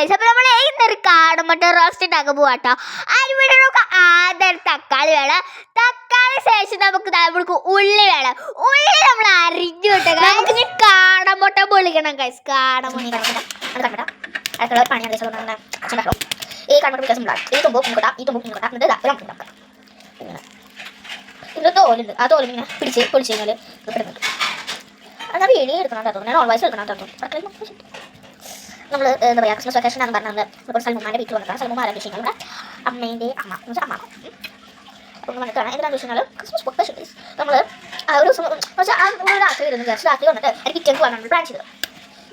Guys അപ്പോൾ നമ്മൾ ഇന്നൊരു കാടമുട്ട റോസ്റ്റ് ഉണ്ടാക്കാൻ പോവാട്ടോ. കേട്ടോ അതിവിടെ നമുക്ക് ആദ്യം തക്കാളി വേണം. തക്കാളി ശേഷം നമുക്ക് നമുക്ക് ഉള്ളി വേണം. ഉള്ളി നമ്മൾ അരിഞ്ഞു വിട്ട നമുക്ക് ഇനി കാടമുട്ട പൊളിക്കണം ഗൈസ് കാടമുട്ട ഈ കൺമുട്ട വ്യത്യാസം ഉണ്ടാകും ഈ തുമ്പും മുൻകൊട്ട ഈ തുമ്പും മുൻകൊട്ട എന്നിട്ട് ഇതാ ഒരു അമ്മ ഉണ്ടാക്കാം. ഇങ്ങനെ ഇതിൽ തോലുണ്ട് ആ തോലും ഇങ്ങനെ പിടിച്ച് പൊളിച്ച് കഴിഞ്ഞാൽ കിട്ടുന്നുണ്ട് അത് ഞാൻ വീഡിയോ എടുക്കണം കേട്ടോ ഞാൻ ഓൾവൈസ് എടുക്കണം കേട്ടോ നമ്മൾ എന്താ പറയുക ക്രിസ്മസ് വെക്കേഷൻ ആണ് പറഞ്ഞത് ഇപ്പോൾ സൽമുമാന്റെ വീട്ടിൽ വന്നിട്ടാണ്. സൽമുമാ ആരാ വെച്ചാൽ ഇവിടെ അമ്മേന്റെ അമ്മ. എന്ന് വെച്ചാൽ അമ്മ. ക്രിസ്മസ് നമ്മൾ ഒരു ദിവസം ആ ഒരു പ്ലാൻ ചെയ്തത്.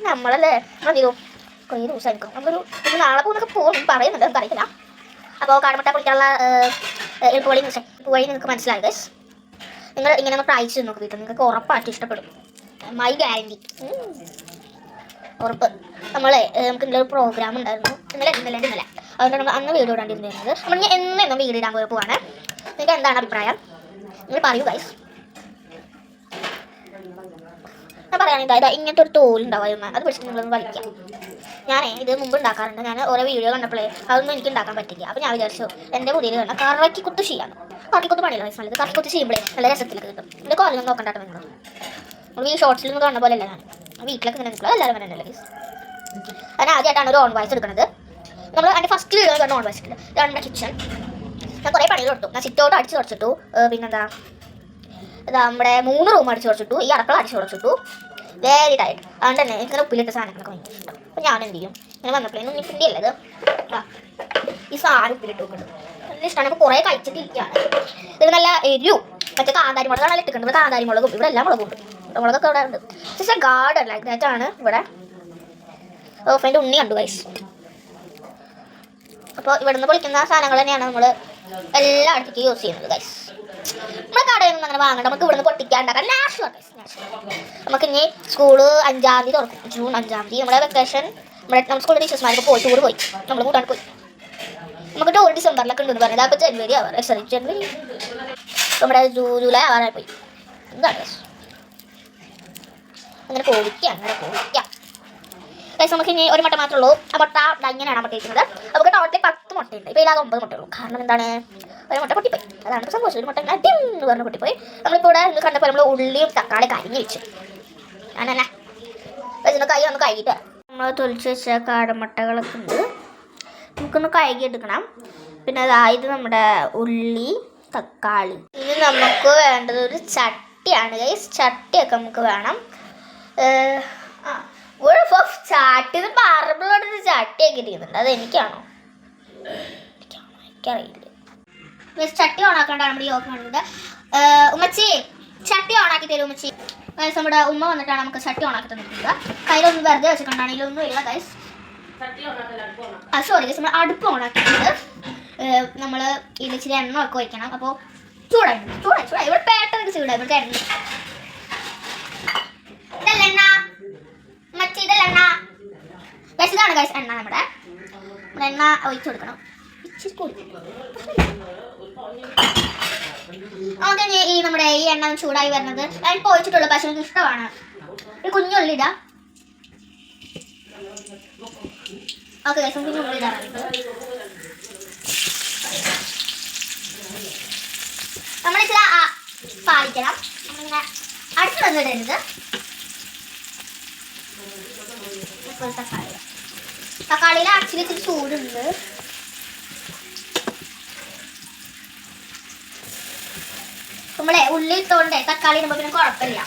നമ്മളല്ലേ നമ്മൾ നാളെ നിങ്ങൾ ഇങ്ങനെ ഒന്ന് ട്രൈ ചെയ്ത് നിങ്ങൾക്ക് ഉറപ്പായിട്ട് ഇഷ്ടപ്പെടും. മൈ ഗ്യാരണ്ടി ഉറപ്പ്. നമ്മളെ നമുക്ക് ഇന്നലെ ഒരു പ്രോഗ്രാം ഉണ്ടായിരുന്നു. ഇന്നലെ ഇന്നലെ ഇന്നലെ. അതുകൊണ്ട് നമ്മൾ അന്ന് വീഡിയോ ഇടാണ്ടിരുന്നത് നമ്മൾ ഞാൻ എന്നും എന്നും വീഡിയോ ഇടാൻ പോയി പോവാണ്. നിങ്ങൾക്ക് എന്താണ് അഭിപ്രായം? നിങ്ങൾ പറയൂ ഗൈസ് ഞാൻ പറയുകയാണെങ്കിൽ ഇതാ ഇങ്ങനത്തെ ഒരു തോലുണ്ടാവും അത് പിടിച്ചിട്ട് നിങ്ങളൊന്ന് വലിക്കാം ഞാനേ ഇത് മുമ്പ് ഉണ്ടാക്കാറുണ്ട്. ഞാൻ ഓരോ വീഡിയോ കണ്ടപ്പോഴേ അതൊന്നും എനിക്ക് ഉണ്ടാക്കാൻ പറ്റില്ല. അപ്പോൾ ഞാൻ വിചാരിച്ചു എന്റെ പുതിയ കണ്ട കുത്തു ചെയ്യാം. കറക്കിക്കുത്ത് പണിയല്ലോ വയസ്സ് നല്ലത് കുത്തു ചെയ്യുമ്പോഴേ നല്ല രസത്തിലൊക്കെ കിട്ടും. എന്റെ കോലൊന്നും നോക്കണ്ടാട്ടോ നിങ്ങൾ. നമ്മൾ ഈ ഷോർട്സിൽ നിന്ന് കാണുന്ന പോലെയല്ല ഞാൻ. വീട്ടിലൊക്കെ ഇങ്ങനെ നിൽക്കുക എല്ലാവരും അങ്ങനെ തന്നെ അതിന് ആദ്യമായിട്ടാണ് ഒരു ഓൺ വോയിസ് എടുക്കുന്നത് നമ്മൾ അതിന്റെ ഫസ്റ്റ് കണ്ട ഓൺ വോയിസ് എടുക്കുന്നത്. ഇതാണ് കിച്ചൺ ഞാൻ കുറേ പണികൾ കൊടുത്തു ഞാൻ സിറ്റോട്ട് അടിച്ച് തുടച്ചിട്ടു. പിന്നെന്താ? ഇതാ നമ്മുടെ മൂന്ന് റൂം അടിച്ച് തുടച്ചിട്ടു. ഈ അടുക്കള അടിച്ച് തുടച്ചിട്ടു. വെരി ടൈറ്റ് അതുകൊണ്ട് തന്നെ ഇങ്ങനെ ഉപ്പിലിട്ട സാധനങ്ങളൊക്കെ ഭയങ്കര ഇഷ്ടം. അപ്പോൾ ഞാൻ എന്ത് ചെയ്യും? ഇങ്ങനെ വന്നപ്പോഴേ ഒന്നും അല്ലേ ഇത്? ആ, ഈ സാധനം ഉപ്പിലിട്ട് വെക്കുന്നുണ്ട് നല്ല ഇഷ്ടമാണ്. ഇപ്പോൾ കുറേ കഴിച്ചിട്ടിരിക്കുകയാണ്. ഇത് നല്ല എരിവും മറ്റേ കാന്താരി മുളകാണ് നല്ല ഇട്ടിട്ടുണ്ട് കാന്താരി മുളകും ഇവിടെ എല്ലാം മുളകും ഉണ്ട്. മുളകൊക്കെ അവിടെ ഉണ്ട്. ജസ്റ്റ് ഗാർഡൻ ലൈക്ക് ദാറ്റ് ആണ് ഇവിടെ. ഓ ഫ്രണ്ട് ഉണ്ണി കണ്ടു ഗൈസ് അപ്പോൾ ഇവിടുന്ന് പൊളിക്കുന്ന സാധനങ്ങൾ തന്നെയാണ് നമ്മൾ എല്ലാ അടുത്തേക്ക് യൂസ് ചെയ്യുന്നത് ഗൈസ് നമ്മുടെ കടയിൽ നിന്ന് അങ്ങനെ വാങ്ങണ്ട. നമുക്ക് ഇവിടുന്ന് പൊട്ടിക്കാണ്ടാക്കാം നാഷണൽ നമുക്ക് ഇനി സ്കൂൾ അഞ്ചാം തീയതി തുറക്കും. ജൂൺ അഞ്ചാം തീയതി. നമ്മുടെ വെക്കേഷൻ നമ്മുടെ നമ്മുടെ സ്കൂളിൽ ടീച്ചേഴ്സ്മാർക്ക് പോയി ടൂർ പോയി. നമ്മൾ കൂട്ടാണ്ട് പോയി. നമുക്ക് ടൂർ ഡിസംബറിലൊക്കെ ഉണ്ടെന്ന് പറഞ്ഞത്. അപ്പോൾ ജനുവരി ആവാറ് സോറി ജനുവരി. നമ്മുടെ ജൂലൈ ആവാറായി പോയി. ഇതാണ്? അങ്ങനെ പോവിക്കാം അങ്ങനെ പോവിക്കാം കൈസ് നമുക്ക് ഇനി ഒരു മുട്ട മാത്രമേ ഉള്ളൂ. ആ മുട്ട ഇങ്ങനെയാണ് മുട്ട ഇരിക്കുന്നത്. നമുക്ക് ടോട്ടൽ പത്ത് മുട്ടയുണ്ട്. ഇപ്പോൾ ഇല്ലാതെ ഒമ്പത് മുട്ടയുള്ളൂ. കാരണം എന്താണ്? ഒരു മുട്ട പൊട്ടിപ്പോയി. അതാണ് സംഭവിച്ചത്. ഒരു മുട്ട ഇങ്ങനെ ടിം എന്ന് പറഞ്ഞ് പൊട്ടിപ്പോയി. നമ്മളിപ്പോൾ ഇവിടെ ഇന്ന് കണ്ടപ്പോൾ നമ്മൾ ഉള്ളിയും തക്കാളി കരിഞ്ഞ് വെച്ചു. ഞാനല്ല ഇതിന്റെ കൈ ഒന്ന് കഴുകിയിട്ട് നമ്മൾ തൊലിച്ച് വെച്ച കാടമുട്ടകളൊക്കെ ഉണ്ട്. നമുക്കൊന്ന് കഴുകി എടുക്കണം പിന്നെ അതായത് നമ്മുടെ ഉള്ളി തക്കാളി. ഇനി നമുക്ക് വേണ്ടത് ഒരു ചട്ടിയാണ്. ഗൈസ് ചട്ടിയൊക്കെ നമുക്ക് വേണം. ചാട്ടി ഒരു ചാട്ടിന്ന് പാറമ്പിളോടൊരു ചട്ടിയൊക്കെ ഇരിക്കുന്നുണ്ട് അത് എനിക്കാണോ എനിക്കാണോ എനിക്കറിയില്ല ഗൈസ് ചട്ടി ഓണാക്കാണ്ടാണ് നമ്മുടെ യോഗ കാണുന്നത് ഉമ്മച്ചി ചട്ടി ഓണാക്കി തരും ഉമ്മച്ചി ഗൈസ് നമ്മുടെ ഉമ്മ വന്നിട്ടാണ് നമുക്ക് ചട്ടി ഓണാക്കി തന്നിട്ടുള്ളത് കയ്യിലൊന്നും വെറുതെ വെച്ചിട്ടുണ്ടാണെങ്കിൽ ഒന്നും ഇല്ല ഗൈസ് ആ സോറി ഗൈസ് നമ്മൾ അടുപ്പ് ഓണാക്കിയിട്ട് നമ്മൾ ഇതിൽ ഇച്ചിരി എണ്ണ ഒക്കെ വയ്ക്കണം അപ്പോൾ ചൂടായി ചൂടായി ചൂടായി ഇവിടെ പേട്ടൊക്കെ ചൂടായി ഇവിടെ ഇതല്ല എണ്ണ മച്ചി ഇതല്ല എണ്ണ ഗൈസ് ഇതാണ് എണ്ണ നമ്മുടെ. എണ്ണ ഒഴിച്ചു കൊടുക്കണം. ഇച്ചിരി കൂടി. നമുക്ക് ഇനി ഈ നമ്മുടെ ഈ എണ്ണ ചൂടായി വരുന്നത് ഞാൻ ഇപ്പോൾ ഒഴിച്ചിട്ടുള്ള പക്ഷേ എനിക്ക് ഇഷ്ടമാണ്. ഒരു കുഞ്ഞുള്ളി ഇതാ ഓക്കെ ഗൈസ് ഇടാൻ നമ്മൾ ചില പാലിക്കണം. നമ്മളിങ്ങനെ അടുത്ത് വന്നിടരുത് തക്കാളി തക്കാളിയിൽ ആക്ച്വലി ഇച്ചിരി ചൂടുണ്ട്. നമ്മളെ ഉള്ളി ഇട്ടോണ്ടേ തക്കാളി ഇടുമ്പോൾ പിന്നെ കുഴപ്പമില്ല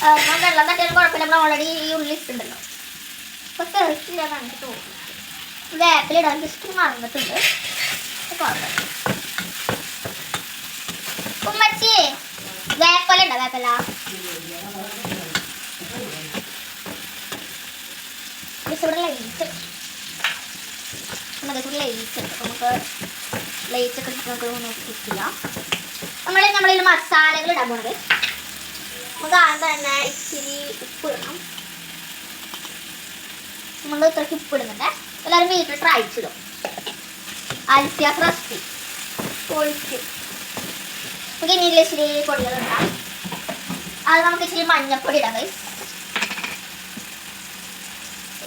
നമ്മൾ വെള്ളം തട്ടിയാലും കുഴപ്പമില്ല നമ്മൾ ഓൾറെഡി ഈ ഉള്ളി ഇട്ടുണ്ടല്ലോ തെറിക്കില്ല എന്ന് എനിക്ക് തോന്നുന്നു. വേപ്പിലിടാൻ ജസ്റ്റ് മറന്നിട്ടുണ്ട്. കുഴപ്പമില്ല ഉമ്മച്ചി വേപ്പല ഉണ്ടോ? വേപ്പല? ഇവിടെ ലൈറ്റ് നമുക്ക് ഇവിടെ ലൈറ്റ് ഉണ്ട് നമുക്ക് ലൈറ്റ് ഒക്കെ നമുക്ക് നോക്കി നമ്മൾ നമ്മളിൽ മസാലകൾ ഇടാൻ പോണത്. നമുക്ക് ആദ്യം തന്നെ ഇച്ചിരി ഉപ്പ് ഇടണം. നമ്മൾ ഇത്രയ്ക്ക് ഉപ്പ് ഇടുന്നുണ്ട്. എല്ലാവരും വീട്ടിൽ ട്രൈ ചെയ്തു. അൽസിയ ക്രസ്റ്റി ഒഴിച്ച് നമുക്ക് ഇനി ഇച്ചിരി പൊടികൾ ഇടാം. അത് നമുക്ക് ഇച്ചിരി മഞ്ഞപ്പൊടി ഇടാം.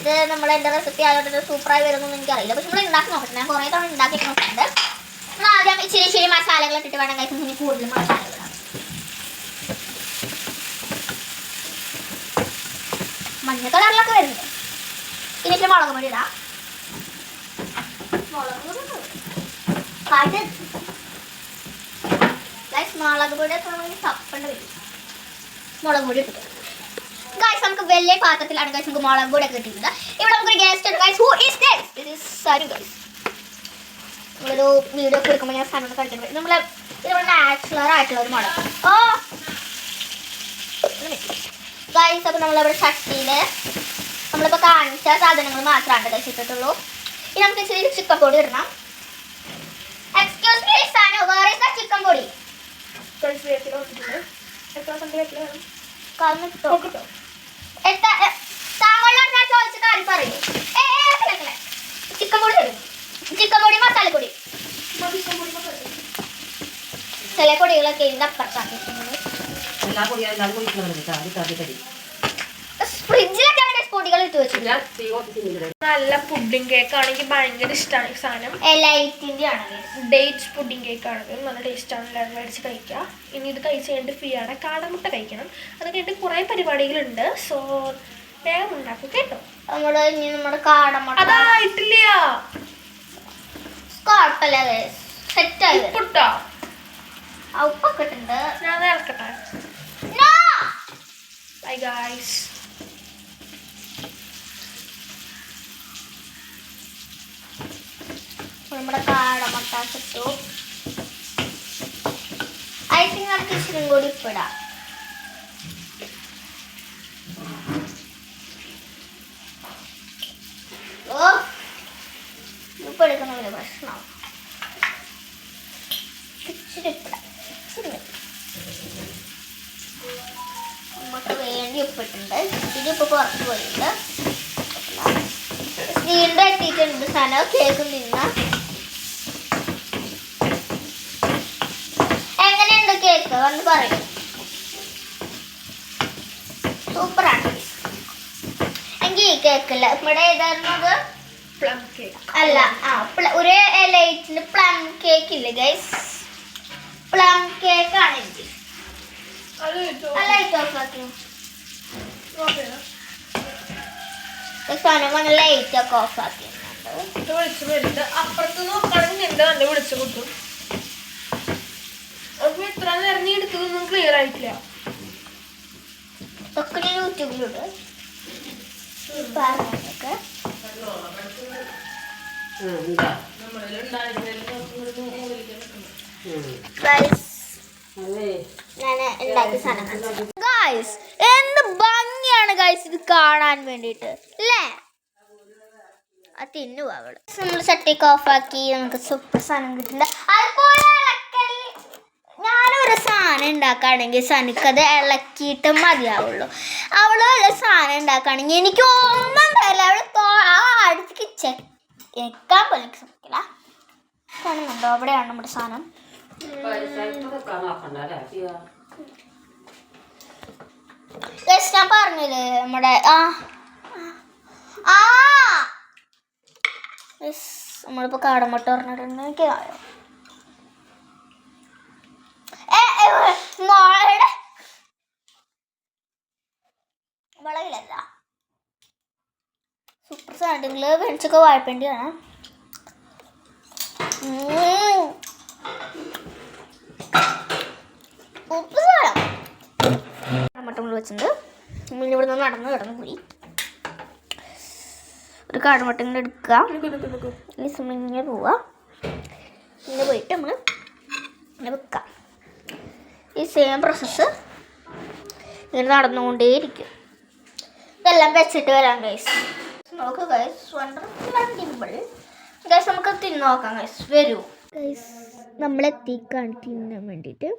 ഇത് നമ്മളെ എന്റെ റെസിപ്പി ആയതുകൊണ്ട് സൂപ്പറായി വരുമെന്നൊന്നും എനിക്കറിയില്ല. പക്ഷെ നമ്മൾ ഉണ്ടാക്കി നോക്കട്ടെ. ഞാൻ കുറേ തവണ ഉണ്ടാക്കി നോക്കുന്നുണ്ട് നമ്മൾ ആദ്യം ഇച്ചിരി ഇച്ചിരി മസാലകൾ ഇട്ടിട്ട് വേണം കഴിക്കാൻ ഇനി കൂടുതൽ മസാലകൾ. മഞ്ഞ കളറിലൊക്കെ വരുന്നുണ്ട്. ഇനി ഇച്ചിരി മുളക് പൊടി ഇടാം. മുളക് പൊടി മുളക് പൊടി ഒക്കെ നമ്മൾ തപ്പേണ്ട വരും മുളക് പൊടി ഇട്ടിട്ട് ഗൈസ് നമുക്ക് വലിയ പാത്രത്തിലാണ് ഗൈസ് നമുക്ക് മുളക് പൊടി ഒക്കെ കിട്ടിയിട്ടുണ്ട്. ഇവിടെ നമുക്കൊരു ഗസ്റ്റ് ഉണ്ട്. Guys who is this this is Saru guys നമ്മളൊരു വീഡിയോ ഒക്കെ എടുക്കുമ്പോൾ ഞാൻ സാധനം കളിക്കുന്നത് നമ്മളെ ഇത് നാച്ചുറൽ ആയിട്ടുള്ള ഒരു മുളക് ഓ! ഗൈസ് അപ്പോൾ നമ്മളിവിടെ ചട്ടിയിൽ നമ്മളിപ്പോൾ കാണിച്ച സാധനങ്ങൾ മാത്രമാണ് ഗൈസ് ഇട്ടിട്ടുള്ളൂ. ഇനി നമുക്ക് ഇച്ചിരി ചിക്കൻ പൊടി ഇടണം. എക്സ്ക്യൂസ് മീ സാനോ ഇസ് ദ ചിക്കൻ പൊടി? കളഞ്ഞിട്ടോ എത്ര എ- താങ്കളോട് ഞാൻ ചോദിച്ച കാര്യം പറയൂ. ചിക്കൻ പൊടി തരും ചിക്കൻ പൊടി മസാലപ്പൊടി ചില പൊടികളൊക്കെ അപ്പുറത്താണ്. പൊടികൾ ഇട്ട് നല്ല പുഡിംഗ് കേക്ക് ആണെങ്കിൽ ഭയങ്കര ഇഷ്ടമാണ് ഈ സാധനം. ലൈറ്റിന്റെ ആണ്. ഡേറ്റ്സ് പുഡിംഗ് കേക്ക് ആണെങ്കിൽ നല്ല ടേസ്റ്റ് ആണ്. എല്ലാവരും മേടിച്ച് കഴിക്കുക. ഇനി ഇത് കഴിച്ച് കഴിഞ്ഞിട്ട് ഫ്രീ ആണ്. കാടമുട്ട കഴിക്കണം. അത് കഴിഞ്ഞിട്ട് കുറേ പരിപാടികളുണ്ട്. സോ വേഗം ഉണ്ടാക്കി കേട്ടോ? നമ്മുടെ ഇനി നമ്മുടെ കാടമുട്ട. കുഴപ്പമില്ല ആയി. വരും. ഉപ്പിട്ടോ ഉപ്പൊക്കെ ഇട്ടുണ്ട് ഞാൻ അത് ഇറക്കട്ടെ ബൈ ഗായ്സ് നമ്മുടെ കാടമുട്ട ഐ തിങ്ക് നമുക്ക് ഇച്ചിരി കൂടി ഉപ്പിടാം ഓ ഉപ്പ് എടുക്കുന്ന ഒരു പ്രശ്നമാവും ഇച്ചിരി ഉപ്പിടാം ഇച്ചിരി മതി. നമുക്ക് വേണ്ടി ഉപ്പിട്ടുണ്ട് ഇച്ചിരി ഉപ്പ് പുറത്ത് പോയിട്ടുണ്ട് എത്തിയിട്ടുണ്ട് സാധനം കേക്ക് നിന്ന എങ്ങനെയുണ്ട് കേക്ക്? വന്ന് പറയൂ. സൂപ്പറാണ്. എങ്കിൽ ഈ കേക്കില്ല? ഇവിടെ ഏതായിരുന്നത്? അല്ല ആ ഒരേ ലൈറ്റിന് പ്ലം കേക്ക് ഇല്ല ഗൈസ് പ്ലം കേക്ക് ആണ് എനിക്ക് ലൈറ്റ് ഓഫ് ആക്കി. സാധനം ലൈറ്റ് ഒക്കെ ഓഫ് ആക്കിയിട്ടുണ്ട് ഇത് വരുന്നത് അപ്പുറത്ത് നോക്കുകയാണെങ്കിൽ എന്താ നല്ല വിളിച്ചു കിട്ടും. അപ്പൊ എത്ര നേരം നീ എടുത്തതൊന്നും ക്ലിയർ ആയിട്ടില്ല. ഗൈസ് എന്ത് ഭംഗിയാണ് ഗൈസ് ഇത് കാണാൻ വേണ്ടിട്ട് അല്ലേ? ആ തിന്നു അവൾ. നമ്മൾ ചട്ടിക്ക് ഓഫാക്കി നമുക്ക് സൂപ്പർ സാധനം കിട്ടുന്നുണ്ട് അതുപോലെ ഞാനൊരു സാധനം ഉണ്ടാക്കുകയാണെങ്കിൽ സനിക്കത് ഇളക്കിയിട്ട് മതിയാവുള്ളൂ. അവൾ ഒരു സാധനം ഉണ്ടാക്കുകയാണെങ്കിൽ എനിക്ക് ഒന്നും തരില്ല അവൾ ആ അടുത്തേക്ക് ചെക്കാൻ പോലും എനിക്ക് ശ്രമിക്കില്ല കാണുന്നുണ്ടോ അവിടെയാണ് നമ്മുടെ സാധനം. ഞാൻ പറഞ്ഞില്ലേ നമ്മുടെ ആ. ആ. Yes, നമ്മളിപ്പോ കാടമുട്ട പറഞ്ഞിട്ടുണ്ട് എനിക്ക് ആയോ മോളുടെ മുളകിലല്ല സൂപ്പർ സാധനങ്ങൾ വെളിച്ചൊക്കെ വായ്പേണ്ടിയാണ്. ഉപ്പ് സാധനം. മട്ടം വെച്ചിട്ടുണ്ട് ഇവിടെ നിന്ന് നടന്ന് കിടന്നു പോയി. ഒരു കാടുമട്ടം ഇങ്ങനെ എടുക്കുക. ഇങ്ങനെ പോവുക ഇങ്ങനെ പോയിട്ട് നമ്മൾ ഇങ്ങനെ വെക്കാം. ഈ സെയിം പ്രോസസ്സ് ഇങ്ങനെ നടന്നുകൊണ്ടേയിരിക്കും. ഇതെല്ലാം വെച്ചിട്ട് വരാം ഗൈസ് നോക്കുക ഗൈസ് വണ്ടർഫുൾ ഗൈസ് നമുക്ക് തിന്നു നോക്കാം ഗൈസ് വരൂ. ഗൈസ് നമ്മളെത്തിക്കാണ് തിന്നാൻ വേണ്ടിയിട്ട്.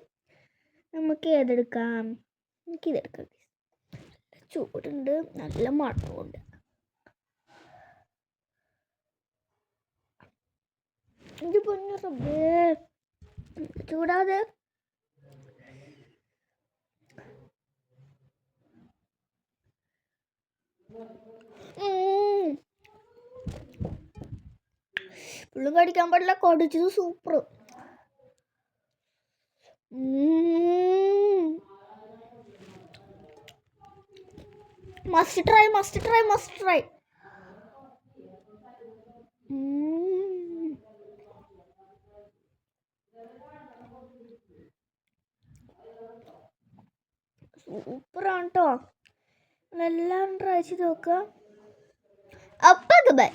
നമുക്ക് ഏതെടുക്കാം? എനിക്കിതെടുക്കാം guys. ചൂടുണ്ട് നല്ല മണമുണ്ട്. എനിക്ക് പൊന്നു റബ്ബേ ചൂടാതെ. പുള്ളും കടിക്കാൻ പാടില്ല കടിച്ചത് super must try must try must try സൂപ്പറാണ് കേട്ടോ എല്ലാവരും ട്രൈ ചെയ്ത് നോക്കുക. അപ്പം ബൈ.